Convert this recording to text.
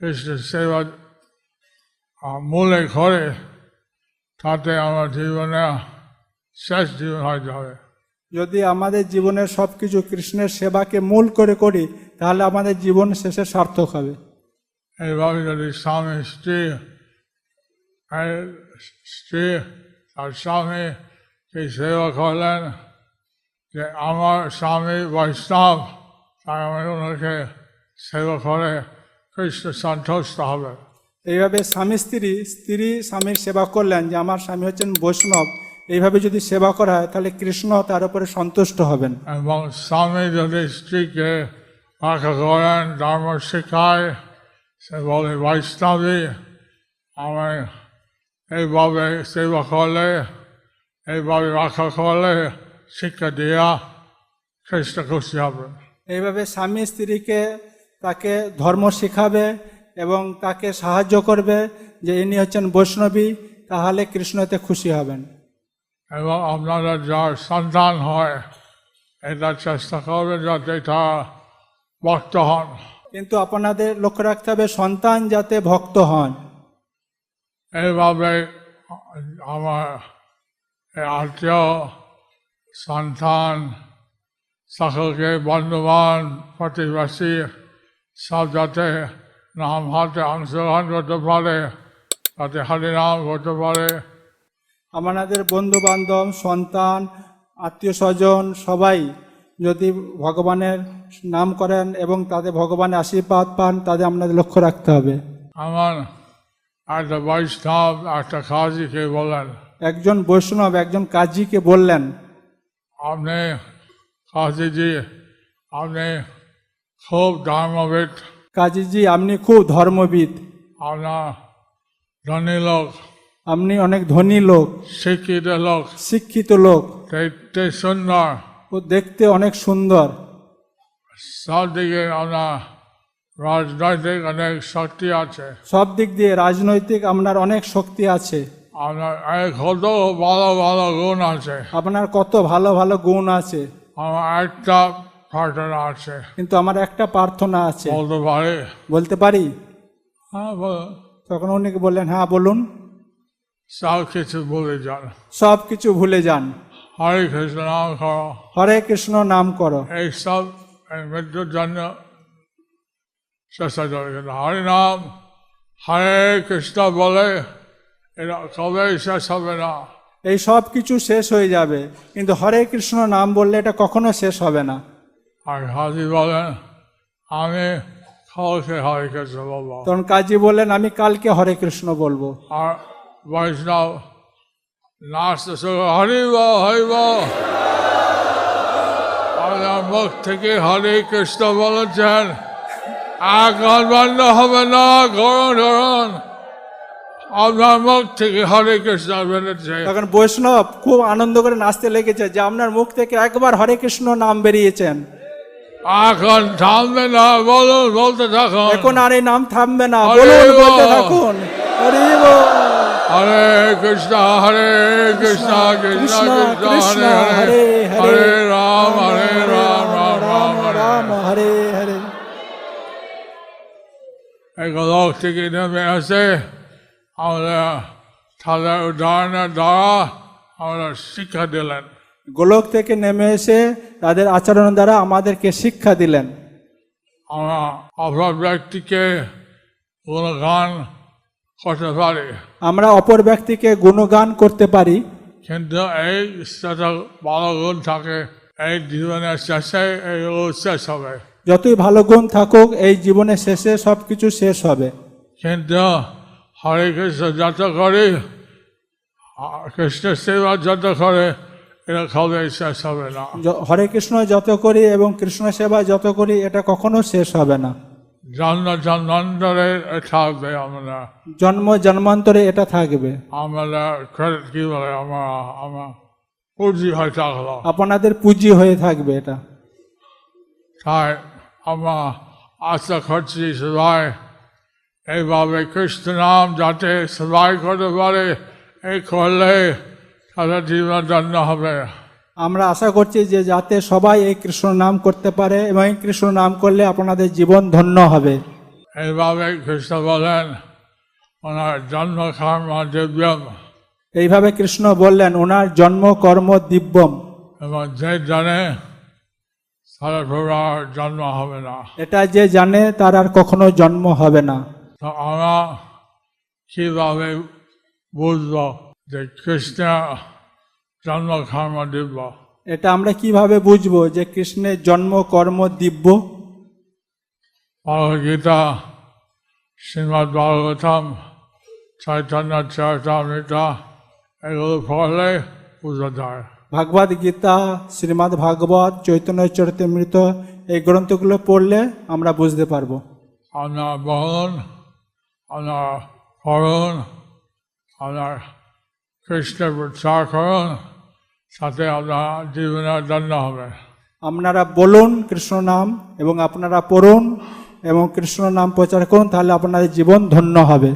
সেবা আহ, মূলে করে তাতে আমার জীবনে শেষ জীবন হয়ে যাবে। যদি আমাদের জীবনের সব কিছু কৃষ্ণের সেবাকে মূল করে করি তাহলে আমাদের জীবন শেষে সার্থক হবে। এইভাবে যদি স্বামী স্ত্রী স্ত্রী আর স্বামীকে সেবা করলেন যে আমার স্বামী বৈষ্ণব তাই আমি ওনাকে সেবা করে সন্তুষ্ট হবে এইভাবে স্বামী স্ত্রী স্ত্রী স্বামীর সেবা করলেন যে আমার স্বামী হচ্ছেন বৈষ্ণব এইভাবে যদি সেবা করা হয় তাহলে কৃষ্ণ তার উপরে সন্তুষ্ট হবেন। এবং স্বামী যদি স্ত্রীকে করেন ধর্ম শেখায় সে বলে বৈষ্ণবী আমি এইভাবে সেবা করলে এইভাবে রক্ষা করলে শিক্ষা দেওয়া খ্রিস্ট খুশি হবে। এইভাবে স্বামী স্ত্রীকে তাকে ধর্ম শিখাবে এবং তাকে সাহায্য করবে যে ইনি হচ্ছেন বৈষ্ণবী তাহলে কৃষ্ণতে খুশি হবেন। এবং আপনারা যার সন্তান হয় এটা চেষ্টা করবে যাতে তারা ভক্ত হন। কিন্তু আপনাদের লক্ষ্য রাখতে হবে সন্তান যাতে ভক্ত হন। এইভাবে আমার আত্মীয় সন্তান সকলকে বন্ধুবান প্রতিবেশী সব যাতে নাম হাতে অংশগ্রহণ করতে পারে যাতে হরিনাম করতে পারে। আমাদের বন্ধু বান্ধব সন্তান আত্মীয় স্বজন সবাই যদি ভগবানের নাম করেন এবং তাদের ভগবানের আশীর্বাদ পান তাদের আপনাদের লক্ষ্য রাখতে হবে। আমার একটা বৈষ্ণব একটা কাজীকে বলেন। একজন বৈষ্ণব একজন কাজীকে বললেন। আপনি কাজীজি আপনি খুব ধর্মবিদ। কাজীজি আপনি খুব ধর্মবিদ। আপনার ধনী লোক আপনি অনেক ধনী লোক। শিক্ষিত লোক। শিক্ষিত লোক। দেখতে সুন্দর। ও দেখতে অনেক সুন্দর। সব দিকে আপনার রাজনৈতিক অনেক শক্তি আছে। সব দিক দিয়ে রাজনৈতিক আপনার অনেক শক্তি আছে। আপনার কত ভালো ভালো গুণ আছে। আপনার কত ভালো ভালো গুণ আছে। আমার একটা প্রার্থনা আছে। কিন্তু আমার একটা প্রার্থনা আছে। বলতে পারি? বলতে পারি? হ্যাঁ। তখন উনি বললেন হ্যাঁ বলুন। সব কিছু বলে যান। সব কিছু ভুলে যান। হরে কৃষ্ণ নাম করো। হরে কৃষ্ণ নাম করো। এই সব এই মৃত্যুর জন্য চেষ্টা কিন্তু হরে নাম হরে কৃষ্ণ বলে এটা কবে শেষ হবে না। এই সব কিছু শেষ হয়ে যাবে। কিন্তু হরে কৃষ্ণ নাম বললে এটা কখনো শেষ হবে না। আর হাজি বলেন আমি কালকে হরে কৃষ্ণ বলব। তখন কাজী বললেন আমি কালকে হরে কৃষ্ণ বলব। আর বৈষ্ণব নাচতে শুরু হরিব আপনার মুখ থেকে হরে কৃষ্ণ বলেছেন এখন বন্ধ হবে না গরম ধরুন। আপনার মুখ থেকে হরে কৃষ্ণ বেরোচ্ছে তখন বৈষ্ণব খুব আনন্দ করে নাচতে লেগেছে যে আপনার মুখ থেকে একবার হরে কৃষ্ণ নাম বেরিয়েছেন। এখন থামবে না বলুন বলতে থাকুন এখন আর এই নাম থামবে না বলুন বল। বলতে থাকুন। হরি কৃষ্ণ হরে কৃষ্ণ কৃষ্ণ কৃষ্ণ হরে হরে রাম হরে। রাম রাম রাম রাম হরে হরে। থেকে নেমে আসে। আমরা তাদের উদাহরণের দ্বারা আমরা শিক্ষা দিলেন। গোলক থেকে নেমে এসে তাদের আচরণ দ্বারা আমাদেরকে শিক্ষা দিলেন। আমরা অপর ব্যক্তিকে কোনো গান করতে পারি। আমরা অপর ব্যক্তিকে গুণগান করতে পারি। কিন্তু এই ভালো গুণ থাকে এই জীবনের শেষে এইগুলো শেষ হবে। যতই ভালো গুণ থাকুক এই জীবনের শেষে সব কিছু শেষ হবে। কিন্তু হরে কৃষ্ণ যত করি কৃষ্ণের সেবা যত করে এটা কবে শেষ হবে না। হরে কৃষ্ণ যত করি এবং কৃষ্ণ সেবা যত করি এটা কখনো শেষ হবে না। জন্ম জন্মান্তরে থাকবে আমরা। জন্ম জন্মান্তরে এটা থাকবে। আমরা কি বলে আমরা আমরা পুঁজি হয়ে থাকল আপনাদের পুঁজি হয়ে থাকবে এটা। তাই আমরা আশা করছি সবাই এইভাবে কৃষ্ণ নাম যাতে সবাই করতে পারে এই করলে তাদের জীবন ধন্য হবে। আমরা আশা করছি যে যাতে সবাই এই কৃষ্ণ নাম করতে পারে এবং এই কৃষ্ণ নাম করলে আপনাদের জীবন ধন্য হবে। এইভাবে কৃষ্ণ বলেন ওনার জন্ম কর্ম দিব্যম। এইভাবে কৃষ্ণ বললেন ওনার জন্ম কর্ম দিব্যম। এবং যে জানে তারা জন্ম হবে না। এটা যে জানে তার আর কখনো জন্ম হবে না। তো আমরা কীভাবে বুঝব? যে কৃষ্ণ জন্ম কর্ম দিব্য। এটা আমরা কীভাবে বুঝব যে কৃষ্ণের জন্ম কর্ম দিব্য? ভগবদ্গীতা শ্রীমদ্ ভাগবতম চৈতন্য চরিতামৃতা এগুলো পড়লে বোঝা যায়। ভাগবত গীতা শ্রীমদ্ ভাগবত চৈতন্য চরিতামৃত এই গ্রন্থগুলো পড়লে আমরা বুঝতে পারব। আপনার বহন আপনার করুন আপনার কৃষ্ণের সাথে জীবনের জন্য হবে। আপনারা বলুন কৃষ্ণ নাম এবং আপনারা পড়ুন এবং কৃষ্ণ নাম প্রচার করুন, তাহলে আপনাদের জীবন ধন্য হবে।